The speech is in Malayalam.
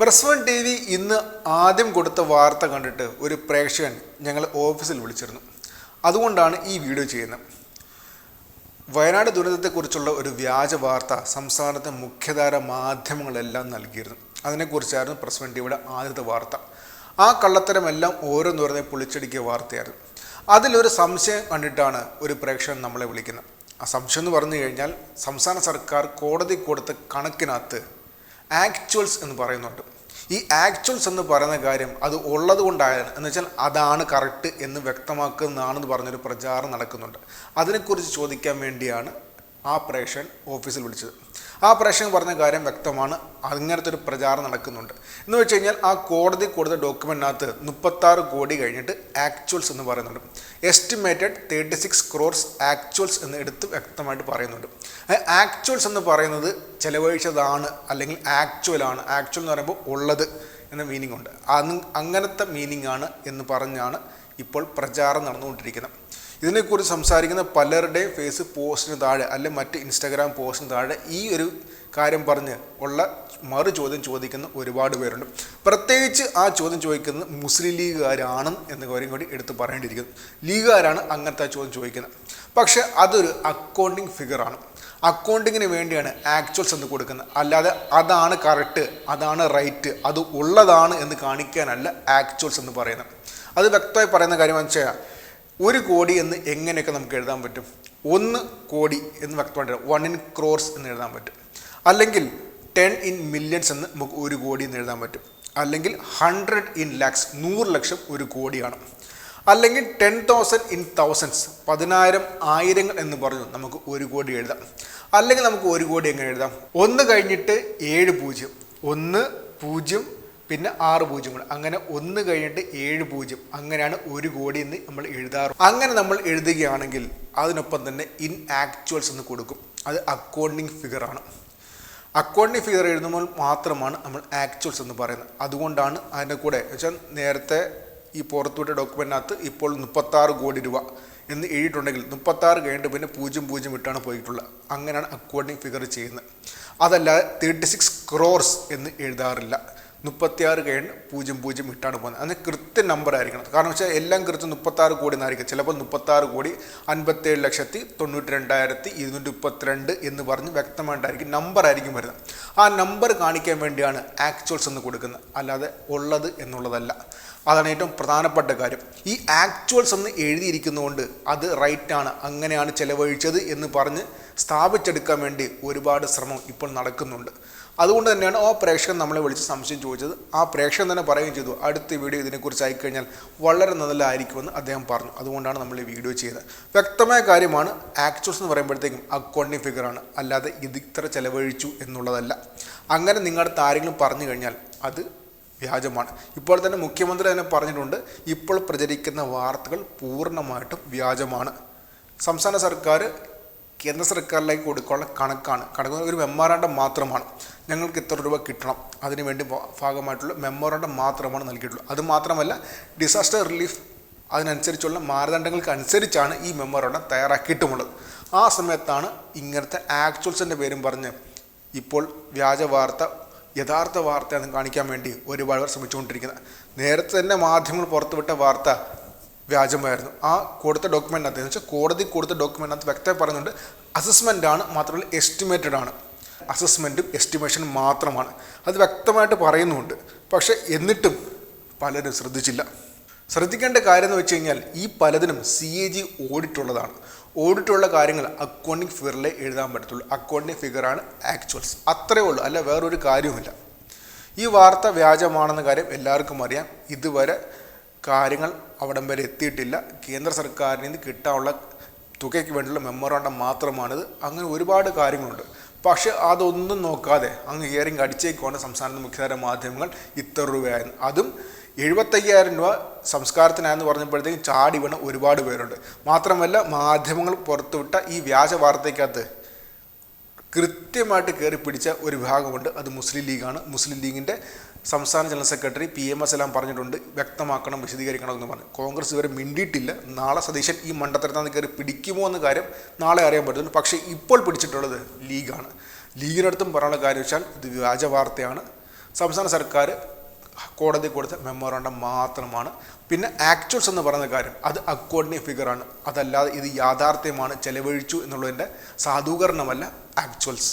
പ്രസ് വൺ ടി വി ഇന്ന് ആദ്യം കൊടുത്ത വാർത്ത കണ്ടിട്ട് ഒരു പ്രേക്ഷകൻ ഞങ്ങൾ ഓഫീസിൽ വിളിച്ചിരുന്നു. അതുകൊണ്ടാണ് ഈ വീഡിയോ ചെയ്യുന്നത്. വയനാട് ദുരന്തത്തെക്കുറിച്ചുള്ള ഒരു വ്യാജ വാർത്ത സംസ്ഥാനത്തെ മുഖ്യധാര മാധ്യമങ്ങളെല്ലാം നൽകിയിരുന്നു. അതിനെക്കുറിച്ചായിരുന്നു പ്രസ് വൺ ടി വിയുടെ ആദ്യത്തെ വാർത്ത. ആ കള്ളത്തരമെല്ലാം ഓരോന്ന് പറഞ്ഞ് പൊളിച്ചടിക്കിയ വാർത്തയായിരുന്നു. അതിലൊരു സംശയം കണ്ടിട്ടാണ് ഒരു പ്രേക്ഷകൻ നമ്മളെ വിളിക്കുന്നത്. ആ സംശയം എന്ന് പറഞ്ഞു കഴിഞ്ഞാൽ സംസ്ഥാന സർക്കാർ കോടതി കൊടുത്ത കണക്കിനകത്ത് ആക്ച്വൽസ് എന്ന് പറയുന്നുണ്ട്. ഈ ആക്ച്വൽസ് എന്ന് പറയുന്ന കാര്യം അത് ഉള്ളത് കൊണ്ടായാണ് എന്ന് വെച്ചാൽ അതാണ് കറക്റ്റ് എന്ന് വ്യക്തമാക്കുന്നതാണെന്ന് പറഞ്ഞൊരു പ്രചാരം നടക്കുന്നുണ്ട്. അതിനെക്കുറിച്ച് ചോദിക്കാൻ വേണ്ടിയാണ് ആ പ്രേക്ഷകൻ ഓഫീസിൽ വിളിച്ചത്. ആ പ്രേക്ഷകൻ പറഞ്ഞ കാര്യം വ്യക്തമാണ്. അങ്ങനത്തെ ഒരു പ്രചാരം നടക്കുന്നുണ്ട്. എന്ന് വെച്ച് കഴിഞ്ഞാൽ ആ കോടതി കൊടുത്ത ഡോക്യുമെന്റിനകത്ത് മുപ്പത്താറ് കോടി കഴിഞ്ഞിട്ട് ആക്ച്വൽസ് എന്ന് പറയുന്നുണ്ട്. Estimated thirty six crores actuals എന്ന് എടുത്ത് വ്യക്തമായിട്ട് പറയുന്നുണ്ട്. ആക്ച്വൽസ് എന്ന് പറയുന്നത് ചെലവഴിച്ചതാണ് അല്ലെങ്കിൽ ആക്ച്വൽ ആണ്. ആക്ച്വൽ എന്ന് പറയുമ്പോൾ ഉള്ളത് എന്ന മീനിങ് ഉണ്ട്. അങ്ങനത്തെ മീനിങ് ആണ് എന്ന് പറഞ്ഞാണ് ഇപ്പോൾ പ്രചാരം നടന്നുകൊണ്ടിരിക്കുന്നത്. ഇതിനെക്കുറിച്ച് സംസാരിക്കുന്ന പലരുടെ ഫേസ് പോസ്റ്റിന് താഴെ അല്ലെ മറ്റ് ഇൻസ്റ്റാഗ്രാം പോസ്റ്റിന് താഴെ ഈ ഒരു കാര്യം പറഞ്ഞ് ഉള്ള മറു ചോദ്യം ചോദിക്കുന്ന ഒരുപാട് പേരുണ്ട്. പ്രത്യേകിച്ച് ആ ചോദ്യം ചോദിക്കുന്നത് മുസ്ലിം ലീഗുകാരാണ് എന്ന കാര്യം കൂടി എടുത്ത് പറയേണ്ടിയിരിക്കുന്നു. ലീഗുകാരാണ് അങ്ങനത്തെ ചോദ്യം ചോദിക്കുന്നത്. പക്ഷേ അതൊരു അക്കൗണ്ടിങ് ഫിഗറാണ് അക്കൗണ്ടിങ്ങിന് വേണ്ടിയാണ് ആക്ച്വൽസ് എന്ന് കൊടുക്കുന്നത്. അല്ലാതെ അതാണ് കറക്റ്റ് അതാണ് റൈറ്റ് അത് ഉള്ളതാണ് എന്ന് കാണിക്കാനല്ല ആക്ച്വൽസ് എന്ന് പറയുന്നത്. അത് വ്യക്തമായി പറയുന്ന കാര്യം വെച്ചാൽ ഒരു കോടി എന്ന് എങ്ങനെയൊക്കെ നമുക്ക് എഴുതാൻ പറ്റും? ഒന്ന് കോടി എന്ന് വ്യക്തമായിട്ട് വൺ ഇൻ ക്രോർസ് എന്ന് എഴുതാൻ പറ്റും. അല്ലെങ്കിൽ ടെൻ ഇൻ മില്യൺസ് എന്ന് നമുക്ക് ഒരു കോടി എന്ന് എഴുതാൻ പറ്റും. അല്ലെങ്കിൽ ഹൺഡ്രഡ് ഇൻ ലാക്സ് നൂറ് ലക്ഷം ഒരു കോടിയാണ് അല്ലെങ്കിൽ ടെൻ തൗസൻഡ് ഇൻ തൗസൻഡ്സ് പതിനായിരം ആയിരങ്ങൾ എന്ന് പറഞ്ഞു നമുക്ക് ഒരു കോടി എഴുതാം. അല്ലെങ്കിൽ നമുക്ക് ഒരു കോടി എങ്ങനെ എഴുതാം? ഒന്ന് കഴിഞ്ഞിട്ട് ഏഴ് പൂജ്യം. ഒന്ന് പൂജ്യം പിന്നെ ആറ് പൂജ്യം കൂടെ. അങ്ങനെ ഒന്ന് കഴിഞ്ഞിട്ട് ഏഴ് പൂജ്യം. അങ്ങനെയാണ് ഒരു കോടി എന്ന് നമ്മൾ എഴുതാറ്. അങ്ങനെ നമ്മൾ എഴുതുകയാണെങ്കിൽ അതിനൊപ്പം തന്നെ ഇൻ ആക്ച്വൽസ് എന്ന് കൊടുക്കും. അത് അക്കൗണ്ടിങ് ഫിഗറാണ് അക്കൗണ്ടിങ് ഫിഗർ എഴുതുമ്പോൾ മാത്രമാണ് നമ്മൾ ആക്ച്വൽസ് എന്ന് പറയുന്നത്. അതുകൊണ്ടാണ് അതിന്റെ കൂടെ വെച്ചാൽ നേരത്തെ ഈ പുറത്തുവിട്ട ഡോക്യുമെന്റിനകത്ത് ഇപ്പോൾ മുപ്പത്താറ് കോടി രൂപ എന്ന് എഴുതിയിട്ടുണ്ടെങ്കിൽ മുപ്പത്താറ് കഴിഞ്ഞിട്ട് പിന്നെ പൂജ്യം പൂജ്യം ഇട്ടാണ് പോയിട്ടുള്ളത്. അങ്ങനെയാണ് അക്കൗണ്ടിങ് ഫിഗർ ചെയ്യുന്നത്. അതല്ലാതെ തേർട്ടി സിക്സ് ക്രോർസ് എന്ന് എഴുതാറില്ല. മുപ്പത്തിയാറ് കഴിഞ്ഞ് പൂജ്യം പൂജ്യം ഇട്ടാണ് പോകുന്നത്. അതിന് കൃത്യ നമ്പർ ആയിരിക്കണം. കാരണം വെച്ചാൽ എല്ലാം കൃത്യം മുപ്പത്താറ് കോടി എന്നായിരിക്കും. ചിലപ്പോൾ മുപ്പത്താറ് കോടി അൻപത്തേഴ് ലക്ഷത്തി തൊണ്ണൂറ്റി രണ്ടായിരത്തി ഇരുന്നൂറ്റി മുപ്പത്തിരണ്ട് എന്ന് പറഞ്ഞ് വ്യക്തമായിട്ടായിരിക്കും നമ്പർ ആയിരിക്കും വരുന്നത്. ആ നമ്പർ കാണിക്കാൻ വേണ്ടിയാണ് ആക്ച്വൽസ് എന്ന് കൊടുക്കുന്നത്. അല്ലാതെ ഉള്ളത് എന്നുള്ളതല്ല. അതാണ് ഏറ്റവും പ്രധാനപ്പെട്ട കാര്യം. ഈ ആക്ച്വൽസ് എന്ന് എഴുതിയിരിക്കുന്നതുകൊണ്ട് അത് റൈറ്റാണ് അങ്ങനെയാണ് ചിലവഴിച്ചത് എന്ന് പറഞ്ഞ് സ്ഥാപിച്ചെടുക്കാൻ വേണ്ടി ഒരുപാട് ശ്രമം ഇപ്പോൾ നടക്കുന്നുണ്ട്. അതുകൊണ്ട് തന്നെയാണ് ആ പ്രേക്ഷകൻ നമ്മളെ വിളിച്ച് സംശയം ചോദിച്ചത്. ആ പ്രേക്ഷകൻ തന്നെ പറയുകയും ചെയ്തു അടുത്ത വീഡിയോ ഇതിനെക്കുറിച്ച് ആയിക്കഴിഞ്ഞാൽ വളരെ നല്ലതായിരിക്കുമെന്ന് അദ്ദേഹം പറഞ്ഞു. അതുകൊണ്ടാണ് നമ്മൾ ഈ വീഡിയോ ചെയ്തത്. വ്യക്തമായ കാര്യമാണ് ആക്ച്വൽസ് എന്ന് പറയുമ്പോഴത്തേക്കും അക്കൗണ്ടിങ് ഫിഗറാണ് അല്ലാതെ ഇത് ഇത്ര ചെലവഴിച്ചു എന്നുള്ളതല്ല. അങ്ങനെ നിങ്ങളുടെ ആരെങ്കിലും പറഞ്ഞു കഴിഞ്ഞാൽ അത് വ്യാജമാണ്. ഇപ്പോൾ തന്നെ മുഖ്യമന്ത്രി തന്നെ പറഞ്ഞിട്ടുണ്ട് ഇപ്പോൾ പ്രചരിക്കുന്ന വാർത്തകൾ പൂർണമായിട്ടും വ്യാജമാണ്. സംസ്ഥാന സർക്കാർ കേന്ദ്ര സർക്കാരിലേക്ക് കൊടുക്കാനുള്ള കണക്കാണ്. കണക്ക് ഒരു മെമ്മോറാണ്ടം മാത്രമാണ്. ഞങ്ങൾക്ക് ഇത്ര രൂപ കിട്ടണം. അതിനുവേണ്ടി ഭാഗമായിട്ടുള്ള മെമ്മോറാണ്ടം മാത്രമാണ് നൽകിയിട്ടുള്ളത്. അത് മാത്രമല്ല ഡിസാസ്റ്റർ റിലീഫ് അതിനനുസരിച്ചുള്ള മാനദണ്ഡങ്ങൾക്ക് അനുസരിച്ചാണ് ഈ മെമ്മോറാണ്ടം തയ്യാറാക്കിയിട്ടുമുള്ളത്. ആ സമയത്താണ് ഇങ്ങനത്തെ ആക്ച്വൽസിന്റെ പേരും പറഞ്ഞ് ഇപ്പോൾ വ്യാജ വാർത്ത യഥാർത്ഥ വാർത്തയെന്ന് കാണിക്കാൻ വേണ്ടി ഒരുപാട് പേർ ശ്രമിച്ചുകൊണ്ടിരിക്കുന്നത്. നേരത്തെ തന്നെ മാധ്യമങ്ങൾ പുറത്തുവിട്ട വാർത്ത വ്യാജമായിരുന്നു. ആ കൊടുത്ത ഡോക്യുമെന്റിനകത്ത് എന്ന് വെച്ചാൽ കോടതി കൊടുത്ത ഡോക്യുമെന്റിനകത്ത് വ്യക്തമായി പറയുന്നുണ്ട് അസസ്മെന്റ് ആണ് മാത്രമല്ല എസ്റ്റിമേറ്റഡ് ആണ്. അസസ്മെന്റും എസ്റ്റിമേഷനും മാത്രമാണ്. അത് വ്യക്തമായിട്ട് പറയുന്നുമുണ്ട് പക്ഷേ എന്നിട്ടും പലരും ശ്രദ്ധിച്ചില്ല. ശ്രദ്ധിക്കേണ്ട കാര്യം എന്ന് വെച്ച് കഴിഞ്ഞാൽ ഈ പലതിനും സി എ ജി ഓഡിറ്റുള്ളതാണ് ഓഡിറ്റുള്ള കാര്യങ്ങൾ അക്കൗണ്ടിങ് ഫിഗറിലെ എഴുതാൻ പറ്റത്തുള്ളൂ. അക്കൗണ്ടിങ് ഫിഗറാണ് ആക്ച്വൽസ് അത്രയേ ഉള്ളൂ. അല്ല വേറൊരു കാര്യവുമില്ല. ഈ വാർത്ത വ്യാജമാണെന്ന കാര്യം എല്ലാവർക്കും അറിയാം. ഇതുവരെ കാര്യങ്ങൾ അവിടം വരെ എത്തിയിട്ടില്ല. കേന്ദ്ര സർക്കാരിൽ നിന്ന് കിട്ടാനുള്ള തുകയ്ക്ക് വേണ്ടിയുള്ള മെമ്മോറാണ്ടം മാത്രമാണിത്. അങ്ങനെ ഒരുപാട് കാര്യങ്ങളുണ്ട്. പക്ഷെ അതൊന്നും നോക്കാതെ അങ്ങ് ഇയറിംഗ് അടിച്ചേക്കുവാണ് സംസ്ഥാനത്തെ മുഖ്യധാര മാധ്യമങ്ങൾ ഇത്ര രൂപയായിരുന്നു അതും എഴുപത്തയ്യായിരം രൂപ സംസ്കാരത്തിനായെന്ന് പറഞ്ഞപ്പോഴത്തേക്കും ചാടി വീണ ഒരുപാട് പേരുണ്ട്. മാത്രമല്ല മാധ്യമങ്ങൾ പുറത്തുവിട്ട ഈ വ്യാജ വാർത്തയ്ക്കകത്ത് കൃത്യമായിട്ട് കയറി പിടിച്ച ഒരു വിഭാഗമുണ്ട്. അത് മുസ്ലിം ലീഗാണ്. മുസ്ലിം ലീഗിന്റെ സംസ്ഥാന general secretary P M S എല്ലാം പറഞ്ഞിട്ടുണ്ട്. വ്യക്തമാക്കണം വിശദീകരിക്കണം എന്ന് പറഞ്ഞു. കോൺഗ്രസ് ഇവരെ മിണ്ടിയിട്ടില്ല. നാളെ സതീശൻ ഈ മണ്ഡലത്തിനകത്ത് കയറി പിടിക്കുമോ എന്ന കാര്യം നാളെ അറിയാൻ പറ്റുന്നു പക്ഷേ ഇപ്പോൾ പിടിച്ചിട്ടുള്ളത് ലീഗാണ്. ലീഗിനടുത്തും പറയാനുള്ള കാര്യം വെച്ചാൽ ഇത് വ്യാജ വാർത്തയാണ്. സംസ്ഥാന സർക്കാർ കോടതി കൊടുത്ത മെമ്മോറാണ്ടം മാത്രമാണ്. പിന്നെ ആക്ച്വൽസ് എന്ന് പറയുന്ന കാര്യം അത് അക്കോർഡിംഗ് ഫിഗറാണ് അതല്ലാതെ ഇത് യാഥാർത്ഥ്യമാണ് ചെലവഴിച്ചു എന്നുള്ളതിന്റെ സാധൂകരണമല്ല. ആക്ച്വൽസ്